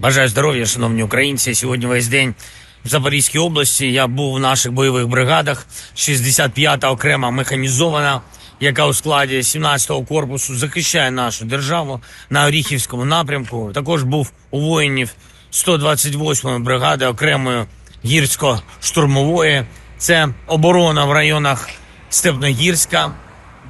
Бажаю здоров'я, шановні українці. Сьогодні весь день в Запорізькій області. Я був в наших бойових бригадах. 65-та окрема механізована, яка у складі 17-го корпусу захищає нашу державу на Оріхівському напрямку. Також був у воїнів 128-ї бригади окремої гірсько-штурмової. Це оборона в районах Степногірська,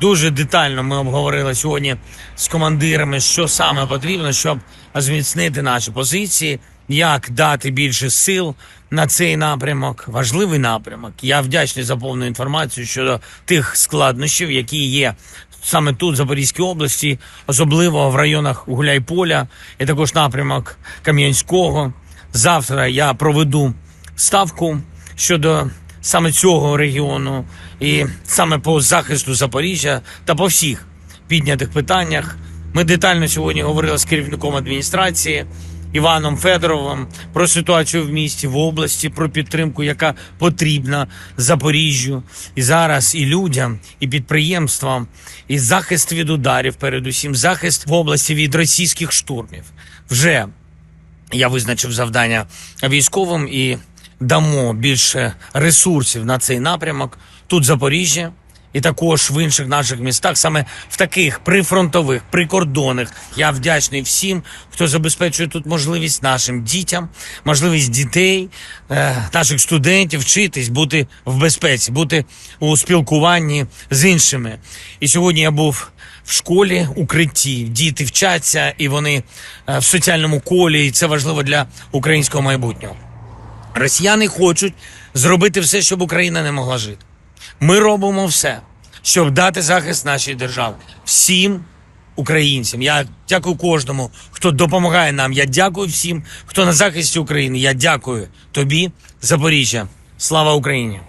Дуже детально ми обговорили сьогодні з командирами, що саме потрібно, щоб зміцнити наші позиції, як дати більше сил на цей напрямок. Важливий напрямок. Я вдячний за повну інформацію щодо тих складнощів, які є саме тут, в Запорізькій області, особливо в районах Гуляйполя, і також напрямок Кам'янського. Завтра я проведу ставку щодо саме цього регіону і саме по захисту Запоріжжя та по всіх піднятих питаннях. Ми детально сьогодні говорили з керівником адміністрації Іваном Федоровим про ситуацію в місті, в області, про підтримку, яка потрібна Запоріжжю і зараз і людям, і підприємствам, і захист від ударів, передусім захист в області від російських штурмів. Вже я визначив завдання військовим і дамо більше ресурсів на цей напрямок тут в Запоріжжі. І також в інших наших містах, саме в таких прифронтових, прикордонних. Я вдячний всім, хто забезпечує тут можливість нашим дітям, можливість дітей, е, наших студентів вчитись, бути в безпеці, бути у спілкуванні з іншими. І сьогодні я був в школі, укритті. Діти вчаться, і вони е, в соціальному колі. І це важливо для українського майбутнього. Росіяни хочуть зробити все, щоб Україна не могла жити. Ми робимо все, щоб дати захист нашій державі. Всім українцям. Я дякую кожному, хто допомагає нам. Я дякую всім, хто на захисті України. Я дякую тобі, Запоріжжя. Слава Україні!